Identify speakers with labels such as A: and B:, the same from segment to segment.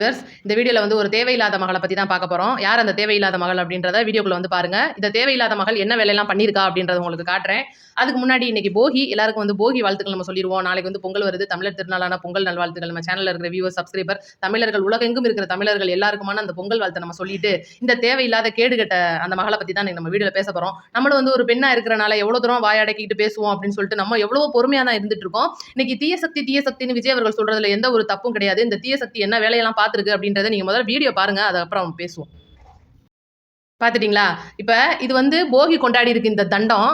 A: viewers இந்த வீடியோவில் வந்து ஒரு தேவையில்லாத மகளை பற்றி தான் பார்க்க போகிறோம் யார் அந்த தேவையில்லாத மகள் அப்படின்றத வீடியோக்குள்ள வந்து பாருங்க. இந்த தேவையில்லாத மகள் என்ன வேலையெல்லாம் பண்ணியிருக்கா அப்படின்றத உங்களுக்கு காட்டுறேன். அதுக்கு முன்னாடி இன்றைக்கி போகி. எல்லாருக்கும் வந்து போகி வாழ்த்துக்கள் நம்ம சொல்லிடுவோம் நாளைக்கு வந்து பொங்கல் வருது. தமிழர் திருநாளான பொங்கல் நல்வாழ்த்துக்கள். நம்ம சேனலில் இருக்கிற வியூவர் சப்ஸ்கிரைபர், தமிழர்கள் உலகெங்கும் இருக்கிற தமிழர்கள் எல்லாருக்குமான அந்த பொங்கல் வாழ்த்தை நம்ம சொல்லிட்டு, இந்த தேவையில்லாத கேடுகட்ட அந்த மகளை பற்றி தான் நம்ம வீடியோவில் பேச போகிறோம் நம்மளும் வந்து ஒரு பெண்ணாக இருக்கிறனால எவ்வளோ தூரம் வாயடக்கிட்டு பேசுவோம் அப்படின்னு சொல்லிட்டு நம்ம எவ்வளோ பொறுமையாக தான் இருந்துட்டு இருக்கோம். இன்னைக்கு தீய சக்தி, விஜய் அவர்கள் சொல்கிறதுல எந்த ஒரு தப்பும் கிடையாது. இந்த தீயசக்தி என்ன வேலையெல்லாம் பார்த்துருக்கு அப்படின்னு அப்படின்றத நீங்க முதல்ல வீடியோ பாருங்க. அதுக்கப்புறம் பேசுவோம். பார்த்துட்டீங்களா? இப்போ இது வந்து போகி கொண்டாடி இருக்கு இந்த தண்டம்.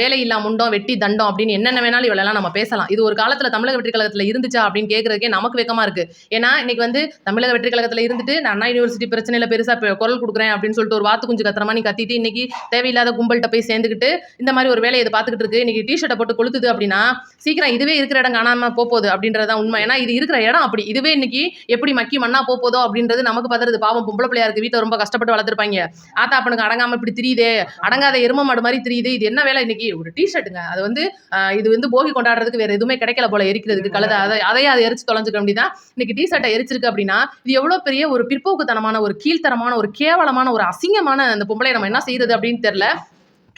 A: வேலையில்லா முண்டம், வெட்டி தண்டம் அப்படின்னு என்னென்ன வேணாலும் இவ்வளோலாம் நம்ம பேசலாம். இது ஒரு காலத்தில் தமிழக வெற்றி இருந்துச்சா அப்படின்னு கேட்குறதுக்கே நமக்கு வெக்கமாக இருக்குது ஏன்னா இன்னைக்கு வந்து தமிழக வெற்றி இருந்துட்டு நான் அண்ணா யூனிவர்சிட்டி பிரச்சனையில் பெருசாக குரல் கொடுக்குறேன் அப்படின்னு சொல்லிட்டு ஒரு வாத்து குஞ்சு கத்திரமா நீ கத்திட்டு இன்னைக்கு தேவையில்லாத கும்பல்கிட்ட போய் சேர்ந்துக்கிட்டு இந்த மாதிரி ஒரு வேலையை இது பார்த்துக்கிட்டு இருக்கு. இன்னைக்கு டிஷர்ட்டை போட்டு கொளுத்துது அப்படின்னா, சீக்கிரம் இதுவே இருக்கிற இடம் காணாமல் போகுது அப்படின்றது தான் உண்மை. ஏன்னா இது இருக்கிற இடம் அப்படி. இதுவே இன்னைக்கு எப்படி மக்கி மண்ணா போதோ அப்படின்றது நமக்கு பதறது பாவம் பொம்பளை பிள்ளையா இருக்கு. வீட்ல ரொம்ப கஷ்டப்பட்டு வளர்த்துருப்பாங்க ஆத்தா அப்பனுக்கு அடங்காம இப்படி திரியுதே, அடங்காத எரும மாடு மாரி திரியுது. இது என்ன வேலை இன்னைக்கு? ஒரு டீ ஷர்ட்டுங்க. அது வந்து இது வந்து போகி கொண்டாடுறதுக்கு வேற எதுவுமே கிடைக்கல போல எரிக்கிறதுக்கு. கழுத அத அதையே அது எரிச்சு தொலைஞ்சுக்க வேண்டியதுதான். இன்னைக்கு டீ ஷர்ட்ட எரிச்சிருக்கு அப்படின்னா, இது எவ்வளோ பெரிய ஒரு பிற்போக்குத்தனமான, ஒரு கீழ்த்தரமான, ஒரு கேவலமான, ஒரு அசிங்கமான அந்த பொம்பளைய நம்ம என்ன செய்றது அப்படின்னு தெரியல.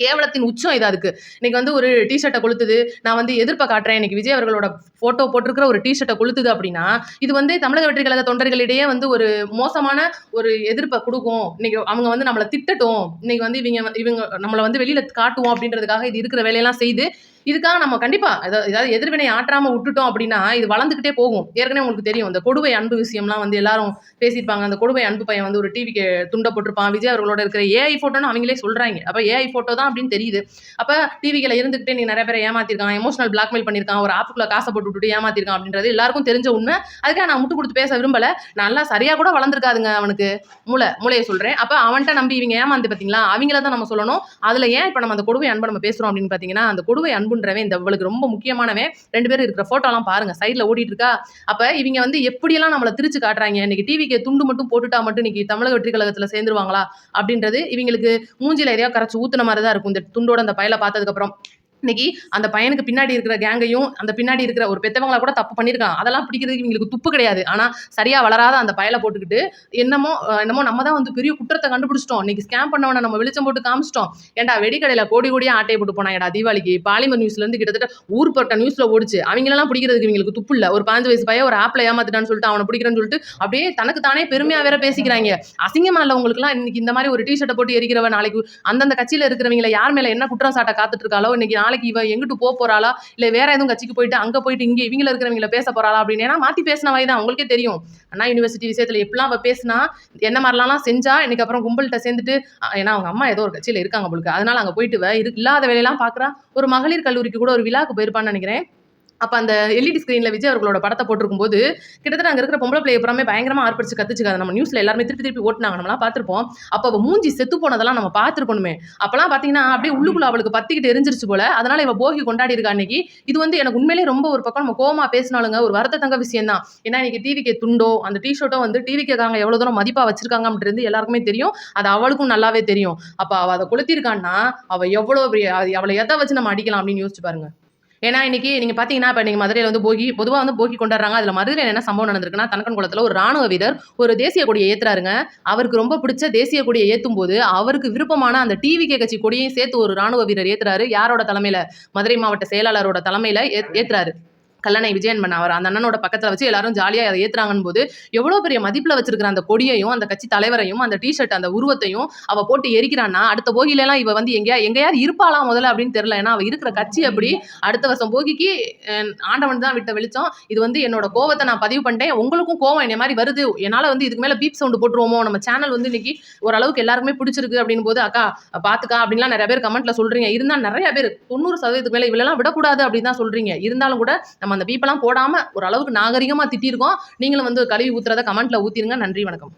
A: கேவலத்தின் உச்சம் இது அதுக்கு. இன்னைக்கு வந்து ஒரு டிஷர்ட்டை கொளுத்துது. நான் வந்து எதிர்ப்பை காட்டுறேன். இன்னைக்கு விஜய் அவர்களோட ஃபோட்டோ போட்டிருக்கிற ஒரு டிஷர்ட்டை கொளுத்துது அப்படின்னா, இது வந்து தமிழக வெற்றி கழக தொண்டர்களிடையே வந்து ஒரு மோசமான ஒரு எதிர்ப்பை கொடுக்கும் இன்னைக்கு அவங்க வந்து நம்மளை திட்டட்டும். இன்னைக்கு வந்து இவங்க இவங்க நம்மளை வந்து வெளியில காட்டுவோம் அப்படின்றதுக்காக இது இருக்கிற வேலையெல்லாம் செய்து, இதுக்காக நம்ம கண்டிப்பா ஏதாவது எதிர்வினை ஆற்றாம விட்டுட்டோம் அப்படின்னா, இது வளர்ந்துகிட்டே போகும். ஏற்கனவே உங்களுக்கு தெரியும். இந்த கொடுவை அன்பு விஷயம்லாம் வந்து எல்லாரும் பேசியிருப்பாங்க. அந்த கொடுவை அன்பு பையன் வந்து ஒரு டிவிக்கு துண்டப்பட்டிருப்பான் விஜய் அவர்களோட இருக்கிற ஏஐ ஃபோட்டோன்னு அவங்களே சொல்கிறாங்க அப்ப ஏஐ ஃபோட்டோ தான் அப்படின்னு தெரியுது. அப்ப டிவிகளை இருந்துகிட்டே நீ நிறைய பேர் ஏமாத்திருக்கான் எமோஷனல் பிளாக்மெயில் பண்ணியிருக்கான். ஒரு ஆப்புக்குள்ள காசை போட்டு விட்டுட்டு ஏமாத்திருக்கான் அப்படின்றது எல்லாருக்கும் தெரிஞ்ச உண்மை. அதுக்காக நான் முட்டு கொடுத்து பேச விரும்பல. நல்லா சரியா கூட வளர்ந்துருக்காதுங்க அவனுக்கு. மூளை மூளையை சொல்றேன். அப்ப அவன்கிட்ட நம்பி இவங்க ஏமாந்து பார்த்தீங்களா? அவங்கள தான் நம்ம சொல்லணும். அதுல ஏன் இப்ப நம்ம அந்த கொடுவை அன்பை நம்ம பேசுறோம் அப்படின்னு பார்த்தீங்கன்னா, அந்த கொடுவை அன்பு அன்புன்றவன் இந்த இவளுக்கு ரொம்ப முக்கியமானவன். ரெண்டு பேரும் இருக்கிற ஃபோட்டோலாம் பாருங்க. சைடுல ஓடிட்டு இருக்கா. அப்ப இவங்க வந்து எப்படியெல்லாம் நம்மள திரிச்சு காட்டுறாங்க இன்னைக்கு டிவிக்கு துண்டு மட்டும் போட்டுட்டா மட்டும் இன்னைக்கு தமிழக வெற்றி கழகத்தில் சேர்ந்துருவாங்களா? அப்படின்றது இவங்களுக்கு மூஞ்சியில் எதையோ கரைச்சி ஊத்துன மாதிரி தான் இருக்கும். இந்த துண்டோட அந்த பயலை பார்த்ததுக்கு அப்புறம். இன்னைக்கு அந்த பையனுக்கு பின்னாடி இருக்கிற கேங்கையும், அந்த பின்னாடி இருக்கிற ஒரு பெத்தவங்கள கூட தப்பு பண்ணியிருக்கான் அதெல்லாம் பிடிக்கிறதுக்கு இவங்களுக்கு துப்பு கிடையாது. ஆனால் சரியாக வளராத அந்த பயலை போட்டுக்கிட்டு, என்னமோ என்னமோ நம்ம தான் வந்து பெரிய குற்றத்தை கண்டுபிடிச்சிட்டோம். இன்னைக்கு ஸ்கேம் பண்ணவனை நம்ம வெளிச்சம் போட்டு காமிச்சிட்டோம். ஏன்டா வெடிக்கடையில் கோடி கோடியாக ஆட்டையை போட்டு போனாங்கடா தீபாவளிக்கு. பாலிமர் நியூஸ்லேருந்து கிட்டத்தட்ட ஊர்பட்ட நியூஸில் ஓடிச்சு அவங்களெல்லாம் பிடிக்கிறதுக்கு இவங்களுக்கு துப்பு இல்லை ஒரு 15 வயசு பையன் ஒரு ஆப்பில் ஏமாத்திட்டான்னு சொல்லிட்டு அவனை பிடிக்கிறேன்னு சொல்லிட்டு, அப்படியே தனக்கு தானே பெருமையாக வேற பேசிக்கிறாய்ங்க. அசிங்கமா இல்ல உங்களுக்குலாம் இன்னைக்கு இந்த மாதிரி ஒரு டீ போட்டு எரிக்கிறவ நாளைக்கு அந்தந்த கட்சியில் இருக்கிறவங்கள யார் மேலே என்ன குற்றம் சாட்டை காத்துட்டு இருக்காளோ, இன்னைக்கு நாளைக்கு இவ எங்கிட்டு போக போறாளா? இல்ல வேற எதுவும் கட்சிக்கு போயிட்டு, அங்க போயிட்டு இங்கே இவங்கள இருக்கிறவங்கள பேச போறாளா? அப்படின்னு ஏன்னா மாத்தி பேசின வாய் தான். உங்களுக்கே தெரியும். அண்ணா யுனிவர்சிட்டி விஷயத்துல எப்படிலாம் அவ பேசினா, என்ன மாதிரிலாம் செஞ்சா, இன்னைக்கு அப்புறம் கும்பல்கிட்ட சேர்ந்துட்டு ஏன்னா அவங்க அம்மா ஏதோ ஒரு கட்சியில இருக்காங்க போலருக்கு. அதனால அங்க போயிட்டு இல்லாத வேலையெல்லாம் பார்க்குறா. ஒரு மகளிர் கல்லூரிக்கு கூட ஒரு விழாவுக்கு போயிருப்பான்னு நினைக்கிறேன் அப்போ அந்த எல்இடி ஸ்க்ரீனில் விஜய் அவர்களோட படத்தை போட்டிருக்கும்போது, கிட்டத்தட்ட அங்கே இருக்கிற பொம்பளை பிள்ளைய பூராமே பயங்கரமாக ஆர்ப்பரிச்சு கத்துச்சுக்காது நம்ம நியூஸில் எல்லாருமே திருப்பி திருப்பி ஓட்டினாங்க நம்மளாம் பார்த்துருப்போம் அப்போ அவள் மூஞ்சி செத்து போனதெல்லாம் நம்ம பார்த்துருக்கணுமே அப்போலாம் பார்த்தீங்கன்னா, அப்படியே உள்ளுக்குள்ள அவளுக்கு பத்திக்கிட்டு எரிஞ்சிருச்சு போல. அதனால் இவள் போகி கொண்டாடி இருக்கா அன்னைக்கு. இது வந்து எனக்கு உண்மையிலேயே ரொம்ப ஒரு பக்கம் நம்ம கோமா பேசினாலுங்க ஒரு வருத்தத்தக்க விஷயம் தான். ஏன்னா இன்னைக்கு டிவிக்கு துண்டோ, அந்த டிஷர்ட்டோ வந்து டிவிகேக்காரங்க எவ்வளோ தூரம் மதிப்பாக வச்சிருக்காங்க அப்படின்றது எல்லாருக்குமே தெரியும். அது அவளுக்கும் நல்லாவே தெரியும். அப்போ அவள் அதை கொளுத்திருக்கான்னா அவள் எவ்வளோ பெரிய எதை வச்சு நம்ம அடிக்கலாம் அப்படின்னு யோசிச்சு பாருங்க. ஏன்னா இன்றைக்கி நீங்கள் பார்த்தீங்கன்னா, இப்போ நீங்கள் மதுரையில் வந்து போகி பொதுவாக வந்து போகி கொண்டாடுறாங்க. அதில் மதுரையில் என்ன சம்பவம் நடந்திருக்குன்னா, தனக்கன்குளத்துல ஒரு ராணுவ வீரர் ஒரு தேசிய கொடியை ஏத்துறாருங்க. அவருக்கு ரொம்ப பிடிச்ச தேசிய ஏற்றும் போது அவருக்கு விருப்பமான அந்த டிவிகே கட்சி கொடியையும் சேர்த்து ஒரு ராணுவ வீரர் ஏத்துறாரு. யாரோட தலைமையில் மதுரை மாவட்ட செயலாளரோட தலைமையில் ஏ ஏற்றுறாரு கல்லணை விஜயன் அவர் அந்த அண்ணனோட பக்கத்துல வச்சு எல்லாரும் ஜாலியா அதை ஏத்துறாங்கன்னு போது, எவ்வளோ பெரிய மதிப்புல வச்சிருக்கிற அந்த கொடியையும், அந்த கட்சி தலைவரையும், அந்த டிஷர்ட் அந்த உருவத்தையும் அவ போட்டு எரிக்கிறான்னா, அடுத்த போகிலலாம் இவ வந்து எங்கேயா எங்கேயாவது இருப்பாளா முதல்ல அப்படின்னு தெரியல. ஏன்னா அவ இருக்கிற கட்சி அப்படி. அடுத்த வருஷம் போகிக்கு ஆண்டவன் தான் விட்ட வெளிச்சம். இது வந்து என்னோட கோவத்தை நான் பதிவு பண்ணிட்டேன். உங்களுக்கும் கோவம் என்ன மாதிரி வருது. என்னால வந்து இதுக்கு மேல பீப் சவுண்ட் போட்டுருவோமோ, நம்ம சேனல் வந்து இன்னைக்கு ஓரளவுக்கு எல்லாருக்குமே பிடிச்சிருக்கு அப்படின்னு போது, அக்கா பார்த்துக்கா அப்படின்லாம் நிறைய பேர் கமெண்ட்ல சொல்றீங்க. இருந்தா நிறைய பேர் 90% மேல இவளெல்லாம் விடக்கூடாது அப்படின்னு தான் சொல்றீங்க. இருந்தாலும் கூட நம்ம அந்த பீப்பெல்லாம் போடாமல் ஓரளவுக்கு நாகரிகமா திட்டியிருக்கோம். நீங்களும் வந்து கழுவி ஊற்றுறத கமெண்ட்டில் ஊத்திருங்க. நன்றி, வணக்கம்.